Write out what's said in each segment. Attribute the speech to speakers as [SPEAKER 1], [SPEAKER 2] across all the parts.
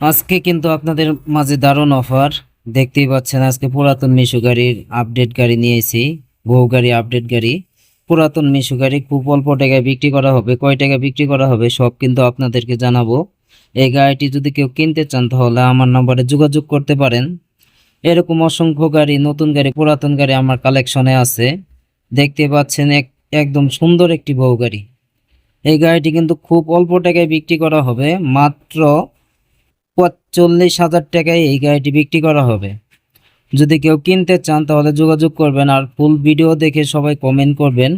[SPEAKER 1] আজকে কিন্তু আপনাদের মাঝে দারুণ অফার দেখতেই পাচ্ছেন, আজকে পুরাতন মিশু গাড়ির আপডেট গাড়ি নিয়েছি বহু গাড়ি আপডেট গাড়ি। পুরাতন মিশু গাড়ি, খুব অল্প টাকায় বিক্রি করা হবে। কয় টাকা বিক্রি করা হবে সব কিন্তু আপনাদেরকে জানাব। এই গাড়িটি যদি কেউ কিনতে চান, তাহলে আমার নম্বরে যোগাযোগ করতে পারেন। এরকম অসংখ্য গাড়ি, নতুন গাড়ি, পুরাতন গাড়ি আমার কালেকশনে আছে। দেখতে পাচ্ছেন, এক, একদম সুন্দর একটি বহু গাড়ি। এই গাড়িটি কিন্তু খুব অল্প টাকায় বিক্রি করা হবে, মাত্র পঁচল্লিশ হাজার টাকায় এই গাড়িটি বিক্রি করা হবে। যদি কেউ কিনতে চান, তাহলে যোগাযোগ করবেন আর ফুল ভিডিও দেখে সবাই কমেন্ট করবেন।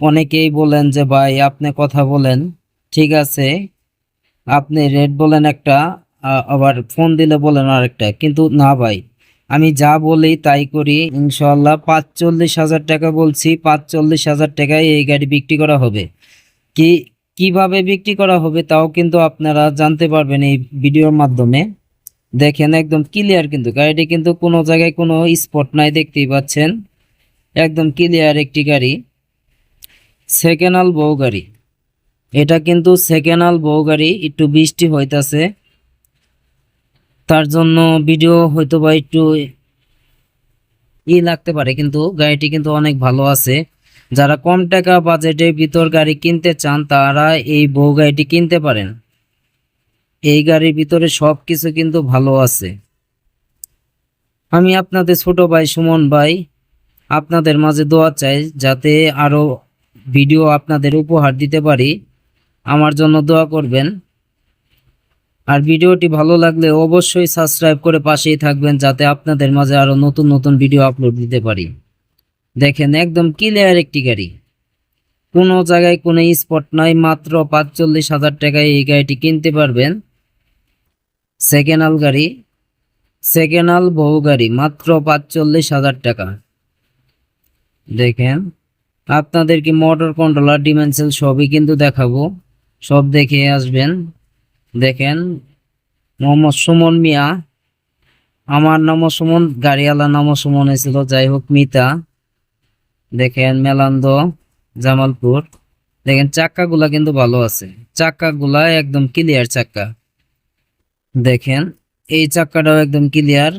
[SPEAKER 1] অনেকেই বলেন যে, ভাই, আপনি কথা বলেন। ঠিক আছে, আপনি রেট বলেন একটা আবার ফোন দিলে বলেন আরেকটা। কিন্তু না ভাই, আমি যা বলি তাই করি। ইনশাল্লাহ পাঁচচল্লিশ হাজার টাকা বলছি, পাঁচচল্লিশ হাজার টাকায় এই গাড়ি বিক্রি করা হবে। কি কীভাবে বিক্রি করা হবে তাও কিন্তু আপনারা জানতে পারবেন এই ভিডিওর মাধ্যমে। দেখেন একদম ক্লিয়ার কিন্তু গাড়িটি কিন্তু কোনো জায়গায় কোনো স্পট নাই, দেখতেই পাচ্ছেন। একদম ক্লিয়ার একটি গাড়ি। সেকেন্ড হাল বউ গাড়ি। এটা কিন্তু সেকেন্ড হাল বউ গাড়ি, একটু বৃষ্টি হইতাছে। তার জন্য ভিডিও হয়তো বা একটু ই লাগতে পারে, কিন্তু গাড়িটি কিন্তু অনেক ভালো আছে। যারা কম টাকা বাজেটের ভিতর গাড়ি কিনতে চান, তারা এই বউ গাড়িটি কিনতে পারেন। এই গাড়ির ভিতরে সব কিছু কিন্তু ভালো আছে। আমি আপনাদের ছোট ভাই সুমন ভাই আপনাদের মাঝে দোয়া চাই, যাতে আরও ভিডিও আপনাদের উপহার দিতে পারি। আমার জন্য দোয়া করবেন। আর ভিডিওটি ভালো লাগলে অবশ্যই সাবস্ক্রাইব করে পাশেই থাকবেন, যাতে আপনাদের মাঝে আরও নতুন নতুন ভিডিও আপলোড দিতে পারি। দেখেন একদম ক্লিয়ার একটি গাড়ি। কোনো জায়গায় কোনো স্পট নাই, মাত্র পাঁচচল্লিশ হাজার টাকায় এই গাড়িটি কিনতে পারবেন। সেকেন্ড গাড়ি সেকেন্ড হাল বহু গাড়ি, মাত্র পাঁচচল্লিশ হাজার টাকা। দেখেন আপনাদেরকে মোটর কন্ট্রোলার ডিমেনশন সবই কিন্তু দেখাবো। সব দেখে আসবেন। দেখেন, মোহাম্মদ সুমন মিয়া, আমার নাম সুমন গাড়িওয়ালা নামও সুমন হয়েছিল যাই হোক মিতা। দেখেন মেলান্দ, জামালপুর। দেখেন চাক্কাগুলা কিন্তু ভালো আছে। চাক্কাগুলা একদম ক্লিয়ার চাক্কা। দেখেন, এই চাক্কাটাও একদম ক্লিয়ার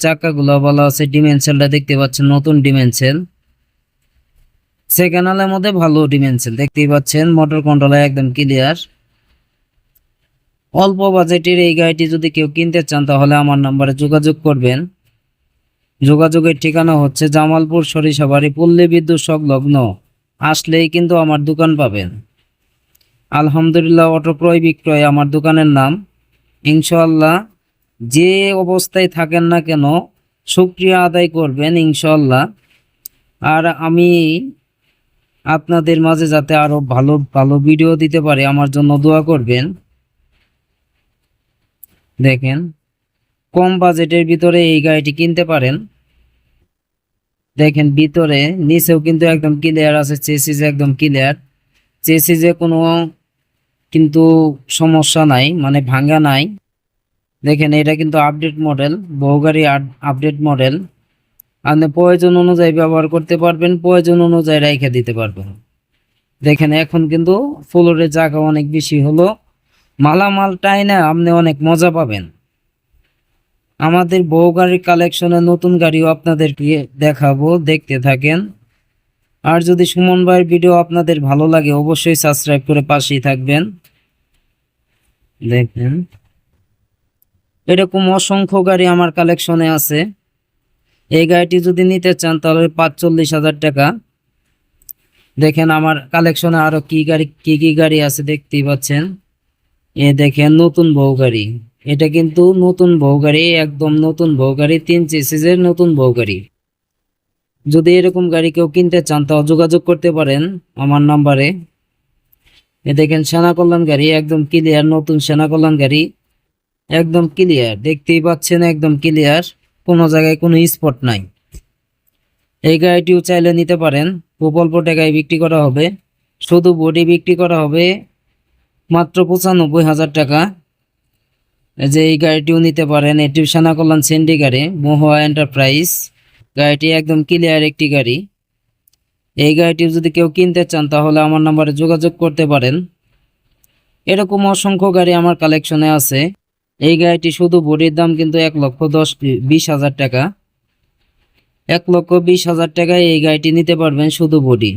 [SPEAKER 1] চাক্কাগুলো ভালো আছে ডিমেনশনটা দেখতে পাচ্ছেন, নতুন ডিমেনশন সেকেন্ড হালের মধ্যে ভালো ডিমেনশন দেখতেই পাচ্ছেন মোটর কন্ট্রোলার একদম ক্লিয়ার অল্প বাজেটের এই গাড়িটি যদি কেউ কিনতে চান, তাহলে আমার নাম্বারে যোগাযোগ করবেন। যোগাযোগের ঠিকানা হচ্ছে জামালপুর সরিষাবাড়ি পল্লী বিদ্যুৎ সংলগ্ন। আসলেই কিন্তু আমার দোকান পাবেন। আলহামদুলিল্লাহ অটো ক্রয় বিক্রয় আমার দোকানের নাম। ইনশাল্লাহ যে অবস্থায় থাকেন না কেন শুক্রিয়া আদায় করবেন ইনশাল্লাহ আর আমি আপনাদের মাঝে যাতে আরও ভালো ভালো ভিডিও দিতে পারি, আমার জন্য দোয়া করবেন। দেখেন, কম বাজেটের ভিতরে এই গাড়িটি কিনতে পারেন। দেখেন ভিতরে, নিচেও কিন্তু একদম ক্লিয়ার আছে চেসিস একদম ক্লিয়ার চেসিসে কোনো কিন্তু সমস্যা নাই মানে ভাঙ্গা নাই। দেখেন এটা কিন্তু আপডেট মডেল বহু গাড়ি আপডেট মডেল আপনি প্রয়োজন অনুযায়ী ব্যবহার করতে পারবেন, প্রয়োজন অনুযায়ী রেখে দিতে পারবেন। দেখেন এখন কিন্তু ফ্লোরের জায়গা অনেক বেশি হলো। মালামালটাই না আপনি অনেক মজা পাবেন। আমাদের বউ গাড়ির কালেকশনে নতুন গাড়িও আপনাদেরকে দেখাবো, দেখতে থাকেন। আর যদি সুমন ভাইয়ের ভিডিও আপনাদের ভালো লাগে, অবশ্যই সাবস্ক্রাইব করে পাশেই থাকবেন। দেখেন। এরকম অসংখ্য গাড়ি আমার কালেকশনে আছে। এই গাড়িটি যদি নিতে চান, তাহলে পাঁচচল্লিশ হাজার টাকা। দেখেন আমার কালেকশনে আরও কি গাড়ি, কি কি গাড়ি আছে দেখতেই পাচ্ছেন। এ দেখেন নতুন বউ গাড়ি। এটা কিন্তু নতুন বউ গাড়ি, একদম নতুন বউ গাড়ি, তিন চেসিসের নতুন বউ গাড়ি। যদি এরকম গাড়ি কেউ কিনতে চান, তাও যোগাযোগ করতে পারেন আমার নাম্বারে। এ দেখেন সেনা কল্যাণ গাড়ি, একদম ক্লিয়ার নতুন সেনা কল্যাণ গাড়ি। একদম ক্লিয়ার দেখতেই পাচ্ছেন একদম ক্লিয়ার কোনো জায়গায় কোনো স্পট নাই। এই গাড়িটিও চাইলে নিতে পারেন খুব অল্প টাকায় বিক্রি করা হবে। শুধু বডি বিক্রি করা হবে মাত্র পঁচানব্বই হাজার টাকা। যে এই গাড়িটিও নিতে পারেন, এটি সেনা কল্যাণ সেন্ডি গাড়ি মহুয়া এন্টারপ্রাইজ। গাড়িটি একদম ক্লিয়ার একটি গাড়ি। এই গাড়িটি যদি কেউ কিনতে চান, তাহলে আমার নাম্বারে যোগাযোগ করতে পারেন। এরকম অসংখ্য গাড়ি আমার কালেকশনে আছে। এই গাড়িটি শুধু বডির দাম কিন্তু এক লক্ষ দশ বিশ হাজার টাকা। এক লক্ষ বিশ হাজার টাকায় এই গাড়িটি নিতে পারবেন শুধু বডি।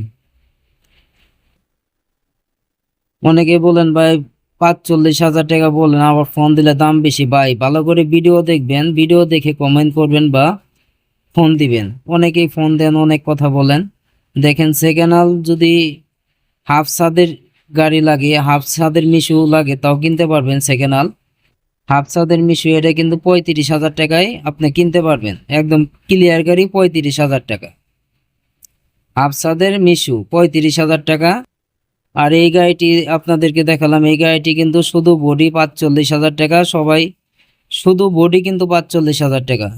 [SPEAKER 1] অনেকে বলেন, ভাই পাঁচচল্লিশ হাজার টাকা বলেন আবার ফোন দিলে দাম বেশি। ভাই, ভালো করে ভিডিও দেখবেন ভিডিও দেখে কমেন্ট করবেন বা ফোন দিবেন। অনেকেই ফোন দেন, অনেক কথা বলেন। দেখেন সেকেন্ড যদি হাফ ছাদের গাড়ি লাগে হাফ ছাদের মিশু লাগে, তাও কিনতে পারবেন সেকেন্ড হাল হাফ ছাদের মিশু, এটা কিন্তু পঁয়ত্রিশ হাজার টাকায় আপনি কিনতে পারবেন। একদম ক্লিয়ার গাড়ি পঁয়ত্রিশ হাজার টাকা। হাফ ছাদের মিশু পঁয়ত্রিশ হাজার টাকা। আর এই গাড়িটি আপনাদেরকে দেখালাম, এই গাড়িটি কিন্তু শুধু বডি পাঁচচল্লিশ হাজার টাকা, সবাই শুধু বডি কিন্তু পাঁচচল্লিশ হাজার টাকা।